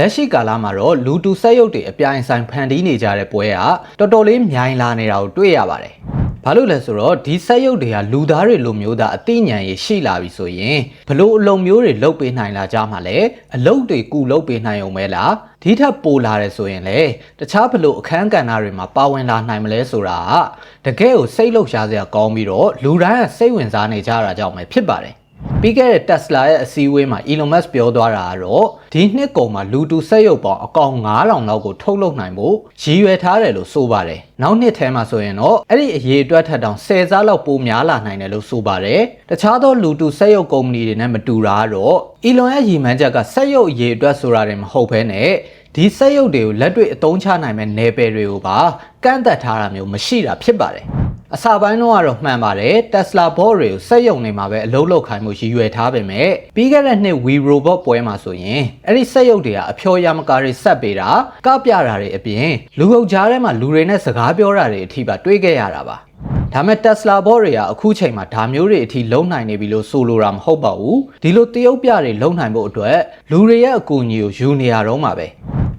လက်ရှိကာလမှာတော့လူတူဆက်ရုပ်တွေအပြိုင်ဆိုင်ဖန်တီးနေကြတဲ့ပွဲကတော်တော်လေးမြိုင်လာနေတာကိုတွေ့ရပါတယ်။ဘာလို့လဲဆိုတော့ဒီဆက်ရုပ်တွေကလူသားတွေလိုမျိုးသားအသိဉာဏ်ရရှိလာပြီဆိုရင်ဘလို့အလုံးမျိုးတွေလုတ်ပေးနိုင်လာကြမှာလဲအလုတ်တွေကုလုတ်ပေးနိုင်အောင်မဲလားဒီထက်ပိုလာတယ်ဆိုရင်လေတခြားဘလို့အခန်းကဏ္ဍတွေမှာပါဝင်လာနိုင်မလဲဆိုတာကတကယ်ကိုစိတ်လှုပ်ရှားစရာကောင်းပြီးတော့လူတိုင်းကစိတ်ဝင်စားနေကြတာကြောင့်ပဲဖြစ်ပါတယ်။ ပြီးခဲ့တဲ့ Tesla ရဲ့အစည်းအဝေးမှာ Elon Musk ပြောသွားတာကတော့ဒီနှစ်ကုန်မှာလူတူစက်ရုပ်ပေါင်းအကောင်9000လောက်ကိုထုတ်လုပ်နိုင်ဖို့ရည်ရွယ်ထားတယ်လို့ဆိုပါတယ်။နောက်နှစ်ထဲမှာဆိုရင်တော့အဲ့ဒီအရေးအတွက်ထက်တောင်10ဆလောက်ပိုများလာနိုင်တယ်လို့ဆိုပါတယ်။တခြားသောလူတူစက်ရုပ်ကုမ္ပဏီတွေနဲ့မတူတာကတော့ Elon ရဲ့ရည်မှန်းချက်ကစက်ရုပ်အရေးအတွက်ဆိုတာတွေမဟုတ်ဘဲနဲ့ဒီစက်ရုပ်တွေကိုလက်တွေ့အသုံးချနိုင်မဲ့နယ်ပယ်တွေကိုပါကန့်သက်ထားတာမျိုးမရှိတာဖြစ်ပါတယ်။ အစပိုင်းတော့ကတော့မှန်ပါတယ် Tesla bot တွေကိုစက်ရုံတွေမှာပဲအလုပ်လုပ်ခိုင်းမှုရည်ရွယ်ထားပေမဲ့ပြီးခဲ့တဲ့နှစ် We Robot ပွဲမှာဆိုရင်အဲ့ဒီစက်ရုပ်တွေကအဖျော်ရမကာတွေဆက်ပေးတာကပြတာတွေအပြင်လူအုပ်ကြားထဲမှာလူတွေနဲ့စကားပြောတာတွေအထိပါတွေးခဲ့ရတာပါဒါမဲ့ Tesla bot တွေကအခုချိန်မှာဒါမျိုးတွေအထိလုံနိုင်နေပြီလို့ဆိုလိုတာမဟုတ်ပါဘူးဒီလိုတရုတ်ပြတွေလုံနိုင်ဖို့အတွက်လူတွေရဲ့အကူအညီကိုယူနေရတော့မှာပဲ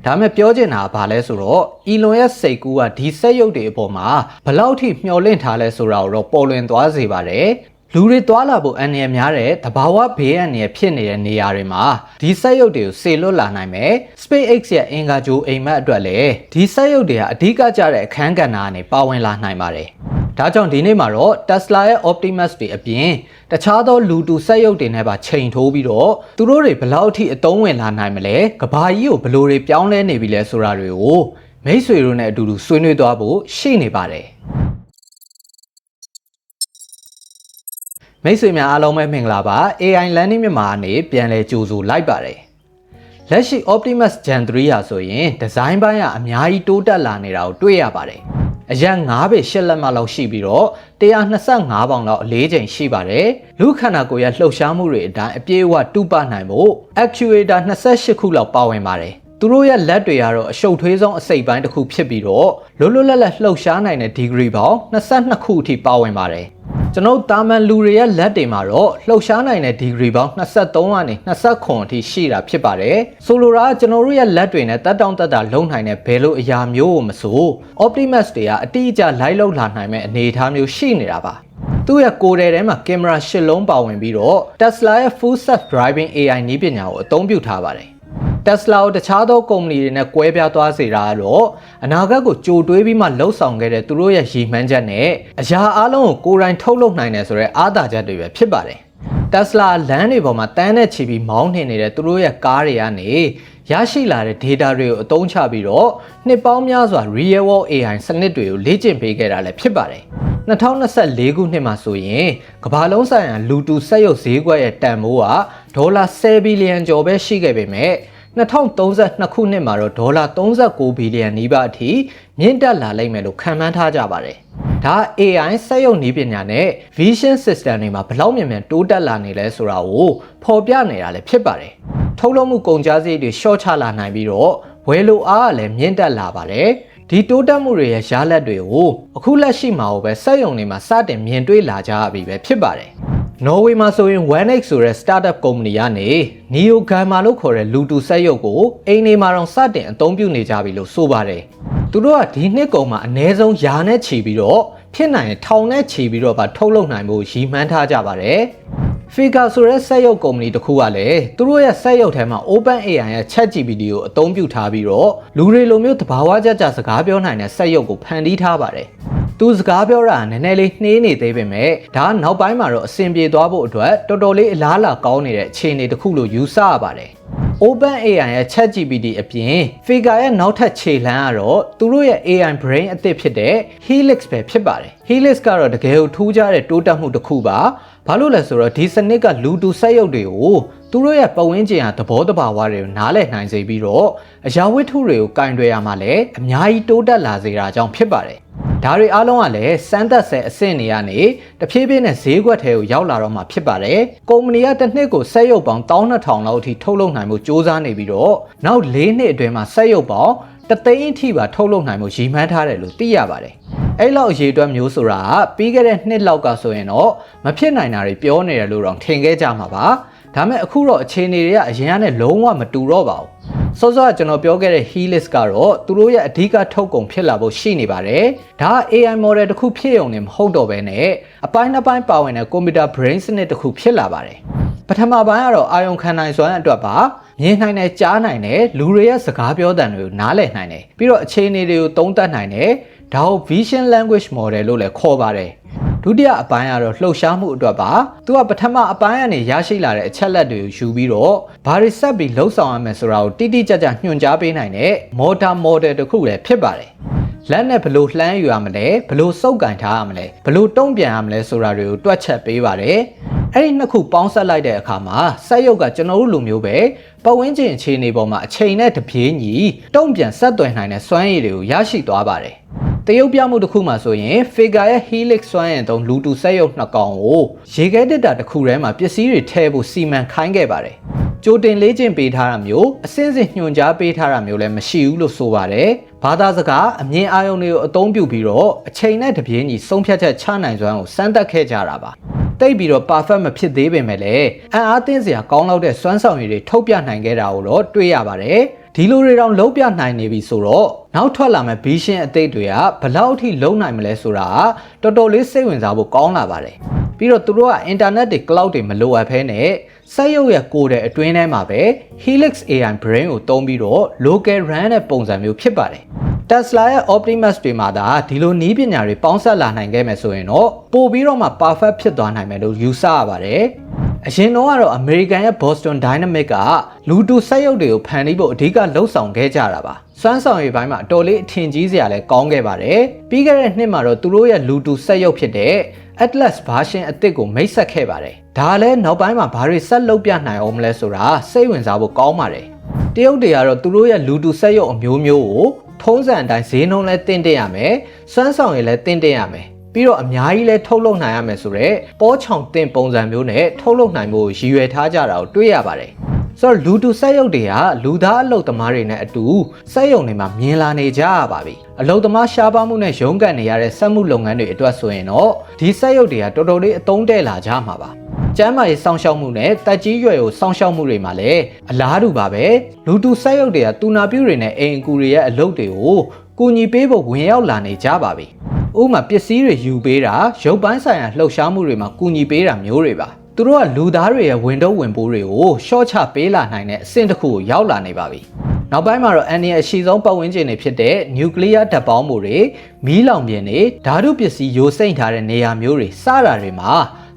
ဒါမဲ့ပြောချင်တာကဘာလဲဆိုတော့ Elon ရဲ့စိတ်ကူးကဒီစက်ရုပ်တွေအပေါ်မှာဘယ်လောက်ထိမျှော်လင့်ထားလဲဆိုတာကိုတော့ပေါ်လွင်သွားစေပါတယ်လူတွေသွားလာဖို့အန္တရာယ်များတဲ့တဘာဝဘေးအန္တရာယ်ဖြစ်နေတဲ့နေရာတွေမှာဒီစက်ရုပ်တွေကိုစေလွတ်လာနိုင်မယ် SpaceX ရဲ့အင်ကာဂျိုအိမ်မက်အတွက်လည်းဒီစက်ရုပ်တွေကအဓိကကျတဲ့အခန်းကဏ္ဍကနေပါဝင်လာနိုင်ပါတယ် ဒါကြောင့်ဒီနေ့မှာတော့ Tesla ရဲ့ Optimus တွေအပြင်တခြားသောလူတူစက်ရုပ်တွေနဲ့ပါချိန်ထိုးပြီးတော့သူတို့တွေဘယ်လောက်ထိအသုံးဝင်လာနိုင်မလဲကဘာကြီးကိုဘယ်လိုတွေပြောင်းလဲနေပြီလဲဆိုတာတွေကိုမိတ်ဆွေတို့နဲ့အတူတူဆွေးနွေးသွားဖို့ရှိနေပါတယ်မိတ်ဆွေများအားလုံးပဲမင်္ဂလာပါ AI Learning မြန်မာအနေပြန်လည်ကြိုဆိုလိုက်ပါတယ်လက်ရှိ Optimus Gen 3ဟာဆိုရင်ဒီဇိုင်းပိုင်းကအများကြီးတိုးတက်လာနေတာကိုတွေ့ရပါတယ် အရက်9ပေ8လက်မလောက်ရှိပြီးတော့125ပေါင်လောက်အလေးချိန်ရှိပါတယ်လူခန္ဓာကိုယ်ရဲ့လှုပ်ရှားမှုတွေအတိုင်းအပြည့်အဝတူပနိုင်ဖို့ actuator 28ခုလောက်ပါဝင်ပါတယ်သူတို့ရဲ့လက်တွေကတော့အရှုပ်ထွေးဆုံးအစိတ်ပိုင်းတစ်ခုဖြစ်ပြီးတော့လွတ်လွတ်လပ်လပ်လှုပ်ရှားနိုင်တဲ့ degree ပေါင်း22ခုအထိပါဝင်ပါတယ် ကျွန်ုပ်တာမန်လူတွေရဲ့လက်တွေမှာတော့လှုပ်ရှားနိုင်တဲ့ degree ပေါင်း23ကနေ29အထိရှိတာဖြစ်ပါတယ်ဆိုလိုတာကကျွန်တော်တို့ရဲ့လက်တွေနဲ့တက်တောင့်တက်တာလုံနိုင်တဲ့ဘယ်လိုအရာမျိုးကိုမဆို Optimus တွေကအတိအကျလိုက်လောက်လာနိုင်မဲ့အနေအထားမျိုးရှိနေတာပါသူ့ရဲ့ကိုယ်ထဲထဲမှာကင်မရာ၈လုံးပါဝင်ပြီးတော့ Tesla ရဲ့ Full Self Driving AI နည်းပညာကိုအသုံးပြုထားပါတယ် Tesla ကိုတခြားသောကုမ္ပဏီတွေနဲ့ကွဲပြားသွားစေတာကတော့အနာဂတ်ကိုကြိုတွေးပြီးမှလှုပ်ဆောင်ခဲ့တဲ့သူတို့ရဲ့ရည်မှန်းချက်နဲ့အရာအလုံးကိုကိုယ်တိုင်ထုတ်လုပ်နိုင်တယ်ဆိုတဲ့အားသာချက်တွေပဲဖြစ်ပါတယ်။ Tesla လမ်းတွေပေါ်မှာတန်းနဲ့ချီပြီးမောင်းနှင်နေတဲ့သူတို့ရဲ့ကားတွေကနေရရှိလာတဲ့ data တွေကိုအသုံးချပြီးတော့နှစ်ပေါင်းများစွာ real world AI စနစ်တွေကိုလေ့ကျင့်ပေးခဲ့တာလည်းဖြစ်ပါတယ်။2024ခုနှစ်မှာဆိုရင်ကမ္ဘာလုံးဆိုင်ရာလူတူစက်ရုပ်ဈေးကွက်ရဲ့တန်ဖိုးကဒေါ်လာ10ဘီလီယံကျော်ပဲရှိခဲ့ပေမဲ့ 2032ခုနှစ်မှာတော့ဒေါ်လာ39ဘီလီယံနီးပါးအထိမြင့်တက်လာလိမ့်မယ်လို့ခန့်မှန်းထားကြပါတယ်။ဒါ AI စက်ရုပ်နည်းပညာနဲ့ vision system တွေမှာဘလောက်မြန်မြန်တိုးတက်လာနေလဲဆိုတာကိုဖော်ပြနေတာလည်းဖြစ်ပါတယ်။ထုတ်လုပ်မှုကုန်ကျစရိတ်တွေ short ချလာနိုင်ပြီးတော့ဝယ်လိုအားကလည်းမြင့်တက်လာပါတယ်။ဒီတိုးတက်မှုတွေရဲ့ရလဒ်တွေကိုအခုလက်ရှိမှာပဲစက်ရုံတွေမှာစတင်မြင်တွေ့လာကြပြီပဲဖြစ်ပါတယ်။ နော်ဝေမှာဆိုရင် OneX ဆိုတဲ့ startup ကုမ္ပဏီကနေ Neo Gamma လို့ခေါ်တဲ့လူတူစက်ရုပ်ကိုအိမ်နေမှာတော့စတင်အသုံးပြုနေကြပြီလို့ဆိုပါတယ်။သူတို့ကဒီနှစ်ကုန်မှာအနည်းဆုံးယာနဲ့ချီပြီးတော့ဖြစ်နိုင်ရင်ထောင်နဲ့ချီပြီးတော့ပါထုတ်လုပ်နိုင်ဖို့ရည်မှန်းထားကြပါတယ်။ Figure ဆိုတဲ့စက်ရုပ်ကုမ္ပဏီတစ်ခုကလည်းသူတို့ရဲ့စက်ရုပ်ထဲမှာ OpenAI ရဲ့ ChatGPT ကိုအသုံးပြုထားပြီးတော့လူတွေလိုမျိုးတဘာဝကြကြစကားပြောနိုင်တဲ့စက်ရုပ်ကိုဖန်တီးထားပါတယ်။သူစကားပြောတာနည်းနည်းလေးနှေးနေသေးပေမဲ့ဒါကနောက်ပိုင်းမှာတော့အဆင်ပြေသွားဖို့အတွက်တော်တော်လေးအလားအလာကောင်းနေတဲ့အခြေအနေတစ်ခုလို့ယူဆရပါတယ်။ OpenAI ရဲ့ ChatGPT အပြင် Figure ရဲ့နောက်ထပ်ခြေလှမ်းကတော့သူတို့ရဲ့ AI brain အသစ်ဖြစ်တဲ့ Helix ပဲဖြစ်ပါတယ်။ Helix ကတော့တကယ်ကိုထူးခြားတဲ့တိုးတက်မှုတစ်ခုပါ။ ဘာလို့လဲဆိုတော့ဒီစနစ်ကလူတူစက်ရုပ်တွေကိုသူတို့ရဲ့ပတ်ဝန်းကျင်ဟာသဘောတဘာဝတွေကိုနားလည်နိုင်စေပြီးတော့အရာဝတ္ထုတွေကိုကင်တွယ်ရမှာလည်းအများကြီးတိုးတက်လာစေတာကြောင့်ဖြစ်ပါတယ်။ဒါတွေအားလုံးကလည်းစမ်းသပ်ဆဲအဆင့်တွေကနေတဖြည်းဖြည်းနဲ့ဈေးကွက်ထဲကိုရောက်လာတော့မှဖြစ်ပါတယ်။ကုမ္ပဏီကတစ်နှစ်ကိုစက်ရုပ်ပေါင်း12000လောက်အထိထုတ်လုပ်နိုင်မှုစ조사နေပြီးတော့နောက်၄နှစ်အတွင်းမှာစက်ရုပ်ပေါင်း တသိန်းအထိပါထုတ်လုပ်နိုင်မှုရည်မှန်းထားတယ်လို့သိရပါတယ်။အဲ့လောက်အရေးအတွက်မျိုးဆိုတာကပြီးခဲ့တဲ့နှစ်လောက်ကဆိုရင်တော့မဖြစ်နိုင်တာတွေပြောနေတယ်လို့တော့ထင်ခဲ့ကြမှာပါ။ဒါမဲ့အခုတော့အခြေအနေတွေကအရင်ကနဲ့လုံးဝမတူတော့ပါဘူးစောစောကကျွန်တော်ပြောခဲ့တဲ့ Helix ကတော့သူတို့ရဲ့အဓိကထုတ်ကုန်ဖြစ်လာဖို့ရှိနေပါတယ်ဒါက AI model တစ်ခုဖြစ်ရုံနဲ့မဟုတ်တော့ဘဲနဲ့အပိုင်းတစ်ပိုင်းပါဝင်တဲ့ computer brain စနစ်တစ်ခုဖြစ်လာပါတယ်ပထမပိုင်းကတော့အာယုံခံနိုင်စွမ်းအတွက်ပါ မြင်နိုင်တယ်ကြားနိုင်တယ်လူတွေရဲ့စကားပြောတန်တွေကိုနားလည်နိုင်တယ်ပြီးတော့အခြေအနေတွေကိုသုံးသပ်နိုင်တယ်ဒါကို vision language model လို့လည်းခေါ်ပါတယ်ဒုတိယအပိုင်းကတော့လှုပ်ရှားမှုအတွက်ပါသူကပထမအပိုင်းကနေရရှိလာတဲ့အချက်လက်တွေကိုယူပြီးတော့ဘာတွေဆက်ပြီးလှုပ်ဆောင်ရမယ်ဆိုတာကိုတိတိကျကျညွှန်ကြားပေးနိုင်တဲ့ motor model တစ်ခုလည်းဖြစ်ပါတယ်လက်နဲ့ဘယ်လိုလှမ်းယူရမလဲဘယ်လိုစုပ်ကင်ထားရမလဲဘယ်လိုတုံ့ပြန်ရမလဲဆိုတာတွေကိုတွက်ချက်ပေးပါတယ် အဲ့ဒီနှစ်ခုပေါင်းဆက်လိုက်တဲ့အခါမှာစက်ရုပ်ကကျွန်တော်တို့လူမျိုးပဲပတ်ဝန်းကျင်အခြေအနေပေါ်မှာအချိန်နဲ့တပြေးညီတုံ့ပြန်ဆက်သွယ်နိုင်တဲ့စွမ်းရည်တွေကိုရရှိသွားပါတယ်တရုတ်ပြမှုတစ်ခုမှာဆိုရင် Figure ရဲ့ Helix စွမ်းရည်သုံးလူတူစက်ရုပ်နှစ်ကောင်ကိုရေခဲတစ်တာတစ်ခုထဲမှာပစ္စည်းတွေထည့်ဖို့စီမံခိုင်းခဲ့ပါတယ်။ကြိုတင်လေးကျင့်ပေးထားတာမျိုးအစင်းစင်ညွှန်ကြားပေးထားတာမျိုးလည်းမရှိဘူးလို့ဆိုပါတယ်။ဘာသာစကားအမြင်အာရုံတွေကိုအသုံးပြုပြီးတော့အချိန်နဲ့တပြေးညီဆုံးဖြတ်ချက်ချနိုင်စွမ်းကိုစမ်းသပ်ခဲ့ကြတာပါ။ တိတ်ပြီးတော့ perfect မဖြစ်သေးပေမဲ့လည်းအံ့အားသင့်စရာကောင်းလောက်တဲ့စွမ်းဆောင်ရည်တွေထုတ်ပြနိုင်ခဲ့တာကိုတော့တွေ့ရပါတယ်။ဒီလိုတွေတောင်လုံးပြနိုင်နေပြီဆိုတော့နောက်ထွက်လာမဲ့ဘီရှင်းအသိတွေကဘလောက်အထိလုံးနိုင်မလဲဆိုတာတော်တော်လေးစိတ်ဝင်စားဖို့ကောင်းလာပါတယ်ပြီးတော့သူတို့ကအင်တာနက်တွေ cloud တွေမလိုအပ်ဘဲနဲ့စက်ရုပ်ရဲ့ကိုယ်တဲ့အတွင်းထဲမှာပဲ Helix AI Brain ကိုသုံးပြီးတော့ local run တဲ့ပုံစံမျိုးဖြစ်ပါတယ် Tesla ရဲ့ Optimus တွေမှာဒါဒီလိုနီးပညာတွေပေါင်းစပ်လာနိုင်ခဲ့မယ်ဆိုရင်တော့ပို့ပြီးတော့မှ perfect ဖြစ်သွားနိုင်မယ်လို့ယူဆရပါတယ်အရင်တော့ကတော့ American ရဲ့ Boston Dynamic ကလူတူစက်ရုပ်တွေကိုဖန်တီးဖို့အဓိကလှုပ်ဆောင်ခဲ့ကြတာပါစွမ်းဆောင်ရည်ပိုင်းမှာအတော်လေးအထင်ကြီးစရာလည်းကောင်းခဲ့ပါတယ်ပြီးခဲ့တဲ့နှစ်မှာတော့သူတို့ရဲ့လူတူစက်ရုပ်ဖြစ်တဲ့ Atlas version အသစ်ကိုမိတ်ဆက်ခဲ့ပါတယ်ဒါလည်းနောက်ပိုင်းမှာဘာတွေဆက်လုပ်ပြနိုင်အောင်မလဲဆိုတာစိတ်ဝင်စားဖို့ကောင်းပါတယ်တရုတ်တွေကတော့သူတို့ရဲ့လူတူစက်ရုပ်အမျိုးမျိုးကို ထုံးစံအတိုင်းဈေးနှုန်းလဲတင်တင်ရမယ်စွမ်းဆောင်ရည်လဲတင်တင်ရမယ်ပြီးတော့အများကြီးလဲထုတ်လုပ်နိုင်ရမယ်ဆိုတော့ပေါ်ချောင်တင်ပုံစံမျိုးနဲ့ထုတ်လုပ်နိုင်ဖို့ရည်ရွယ်ထားကြတာကိုတွေ့ရပါတယ်ဆိုတော့လူတူစက်ရုပ်တွေကလူသားအလုပ်သမားတွေနဲ့အတူစက်ရုံတွေမှာမြင်လာနေကြရပါပြီအလုပ်သမားရှားပါမှုနဲ့ရုန်းကန်နေရတဲ့စက်မှုလုပ်ငန်းတွေအတွက်ဆိုရင်တော့ဒီစက်ရုပ်တွေကတော်တော်လေးအသုံးတဲ့လာကြမှာပါ ကျမ်းမာရေးစောင့်ရှောက်မှုနဲ့တက်ကြီးရွယ်ကိုစောင့်ရှောက်မှုတွေမှာလည်းအလားတူပါပဲလူတူစက်ရုပ်တွေကတူနာပြူတွေနဲ့အိမ်အကူတွေရဲ့အလုပ်တွေကိုကူညီပေးဖို့ဝင်ရောက်လာနေကြပါပြီဥပမာပစ္စည်းတွေယူပေးတာရုပ်ပိုင်းဆိုင်ရာလှုပ်ရှားမှုတွေမှာကူညီပေးတာမျိုးတွေပါသူတို့ကလူသားတွေရဲ့ဝင်တော့ဝင်ပိုးတွေကိုရှော့ချပေးလာနိုင်တဲ့အဆင့်တစ်ခုကိုရောက်လာနေပါပြီနောက်ပိုင်းမှာတော့အန်နီအရှိဆုံးပတ်ဝန်းကျင်တွေဖြစ်တဲ့နျူကလ িয়ার ဓာတ်ပေါင်းမှုတွေမီးလောင်ပြင်တွေဓာတုပစ္စည်းယိုစိမ့်ထားတဲ့နေရာမျိုးတွေစတာတွေမှာ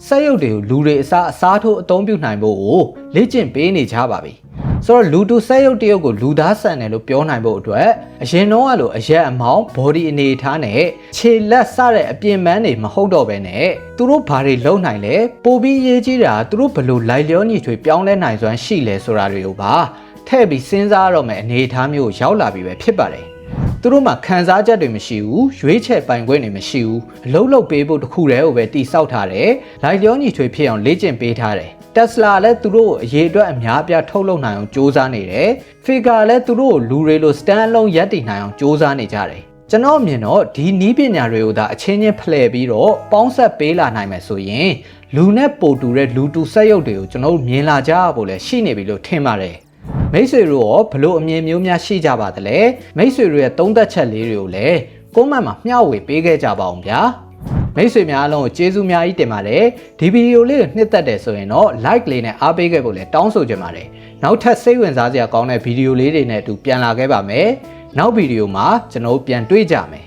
စက်ရုပ်တွေကိုလူတွေအစားအစားထိုးအသုံးပြုနိုင်ဖို့ကိုလေ့ကျင့်ပေးနေကြပါပြီဆိုတော့လူတူစက်ရုပ်တရုပ်ကိုလူသားဆန်တယ်လို့ပြောနိုင်ဖို့အတွက်အရင်တော့ကလိုအရက်အမောင်း body အနေအထားနဲ့ခြေလက်စတဲ့အပြင်ပန်းတွေမဟုတ်တော့ဘဲနဲ့သူတို့ဘာတွေလုပ်နိုင်လဲပိုပြီးရေးကြီးတာသူတို့ဘယ်လိုလိုက်လျောညီထွေပြောင်းလဲနိုင်စွမ်းရှိလဲဆိုတာတွေကိုပါထည့်ပြီးစဉ်းစားရတော့မယ်အနေအထားမျိုးရောက်လာပြီပဲဖြစ်ပါတယ် သူတို့မှာခံစားချက်တွေမရှိဘူးရွေးချယ်ပိုင်ခွင့်တွေမရှိဘူးအလုံးလုံးပေးဖို့တခုတည်းကိုပဲတိဆောက်ထားတယ်လိုက်လျောညီထွေဖြစ်အောင်လေ့ကျင့်ပေးထားတယ်တက်စလာလည်းသူတို့ကိုအရေးအတွက်အများပြထုတ်လုပ်နိုင်အောင်စူးစမ်းနေတယ်ဖီဂါလည်းသူတို့ကိုလူတွေလိုစတန်အလုံးရပ်တည်နိုင်အောင်စူးစမ်းနေကြတယ်ကျွန်တော်မြင်တော့ဒီနီးပညာတွေကိုဒါအချင်းချင်းဖလှယ်ပြီးတော့ပေါင်းဆက်ပေးလာနိုင်မယ်ဆိုရင်လူနဲ့ပိုတူတဲ့လူတူဆက်ရုပ်တွေကိုကျွန်တော်မြင်လာကြဖို့လည်းရှိနေပြီလို့ထင်ပါတယ် မိတ်ဆွေတို့ရောဘလို့အမြင်မျိုးများရှိကြပါသလဲမိတ်ဆွေတို့ရဲ့သုံးသက်ချက်လေးတွေကိုလည်းကွန်မန့်မှာမျှဝေပေးခဲ့ကြပါအောင်ဗျာမိတ်ဆွေများအားလုံးကိုကျေးဇူးများကြီးတင်ပါတယ်ဒီဗီဒီယိုလေးကိုနှစ်သက်တယ်ဆိုရင်တော့ like လေးနဲ့အားပေးခဲ့ဖို့လည်းတောင်းဆိုချင်ပါတယ်နောက်ထပ်စိတ်ဝင်စားစရာကောင်းတဲ့ဗီဒီယိုလေးတွေနဲ့အတူပြန်လာခဲ့ပါမယ်နောက်ဗီဒီယိုမှာကျွန်တော်ပြန်တွေ့ကြမယ်